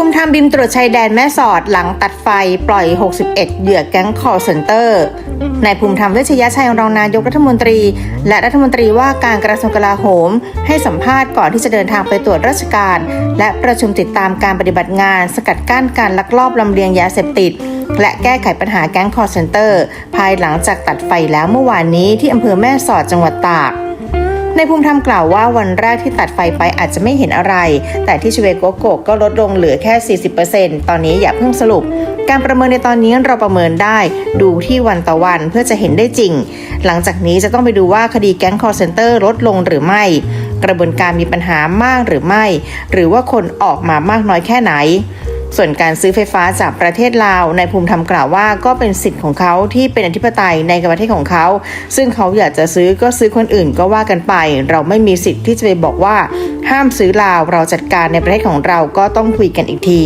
ภูมิธรรมบินตรวจชายแดนแม่สอดหลังตัดไฟปล่อย 61 เหยื่อแก๊งคอร์เซนเตอร์นายภูมิธรรมเวชยชัยรองนายกรัฐมนตรี และรัฐมนตรีว่าการกระทรวงกลาโหม ให้สัมภาษณ์ก่อนที่จะเดินทางไปตรวจราชการ และประชุมติดตามการปฏิบัติงาน สกัดกั้นการลักลอบลำเลียงยาเสพติด และแก้ไขปัญหาแก๊งคอร์เซนเตอร์ ภายหลังจากตัดไฟแล้วเมื่อวานนี้ที่อำเภอแม่สอดจังหวัดตาก ในภูมิธรรมกล่าวว่าวันแรกที่ตัดไฟไปอาจจะไม่เห็นอะไร แต่ที่ชเวโกโกก็ลดลงเหลือแค่ 40%ตอนนี้อย่าเพิ่งสรุป การประเมินในตอนนี้เราประเมินได้ ดูที่วันต่อวันเพื่อจะเห็นได้จริง หลังจากนี้จะต้องไปดูว่าคดีแก๊งคอร์เซนเตอร์ลดลงหรือไม่ กระบวนการมีปัญหามากหรือไม่ หรือว่าคนออกมามากน้อยแค่ไหน ส่วนการซื้อไฟฟ้าจากประเทศลาวนายภูมิธรรมกล่าวว่าก็เป็นสิทธิ์ของเขาที่เป็นอธิปไตยในประเทศของเขา ซึ่งเขาอยากจะซื้อก็ซื้อคนอื่นก็ว่ากันไป เราไม่มีสิทธิ์ที่จะไปบอกว่า ห้ามซื้อลาวเราจัดการในประเทศของเราก็ต้องคุยกันอีกที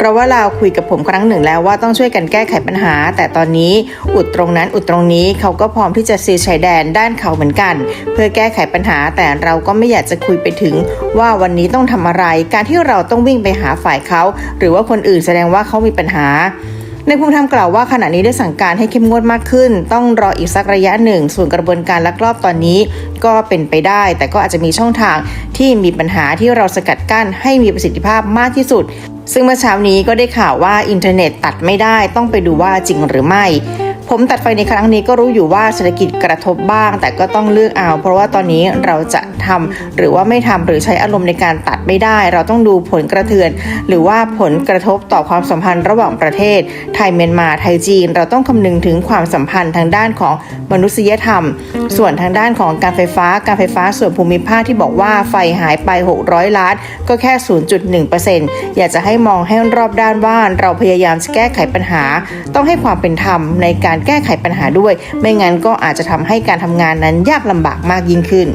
เพราะว่าเราคุยกับผมครั้งหนึ่งแล้วว่าต้องช่วยกันแก้ไขปัญหา แต่ตอนนี้อุดตรงนั้นอุดตรงนี้เขาก็พร้อมที่จะซีชายแดนด้านเขาเหมือนกัน เพื่อแก้ไขปัญหาแต่เราก็ไม่อยากจะคุยไปถึงว่าวันนี้ต้องทำอะไร การที่เราต้องวิ่งไปหาฝ่ายเขา หรือว่าคนอื่นแสดงว่าเขามีปัญหา ในภูมิธรรมกล่าวว่าขณะนี้ได้สั่งการให้เข้มงวดมากขึ้น ต้องรออีกสักระยะหนึ่ง ส่วนกระบวนการลักลอบตอนนี้ก็เป็นไปได้ แต่ก็อาจจะมีช่องทางที่มีปัญหาที่เราสกัดกั้นให้มีประสิทธิภาพมากที่สุด ซึ่งเมื่อเช้านี้ก็ได้ข่าวว่าอินเทอร์เน็ตตัดไม่ได้ต้องไปดูว่าจริงหรือไม่ ผมตัดไฟในครั้งนี้ก็รู้อยู่ว่าเศรษฐกิจกระทบบ้าง แต่ก็ต้องเลือกเอา เพราะว่าตอนนี้เราจะทำหรือว่าไม่ทำหรือใช้อารมณ์ในการตัดไม่ได้ เราต้องดูผลกระเทือน หรือว่าผลกระทบต่อความสัมพันธ์ระหว่างประเทศ ไทยเมียนมาไทยจีน เราต้องคำนึงถึงความสัมพันธ์ทางด้านของมนุษยธรรม ส่วนทางด้านของการไฟฟ้าการไฟฟ้าส่วนภูมิภาคที่บอกว่าไฟหายไป 600 ล้าน ก็แค่ 0.1%อยากจะให้มองให้รอบด้านว่าเราพยายามจะแก้ไขปัญหา ต้องให้ความเป็นธรรมในการการแก้ไขปัญหาด้วย ไม่งั้นก็อาจจะทำให้การทำงานนั้นยากลำบากมากยิ่งขึ้น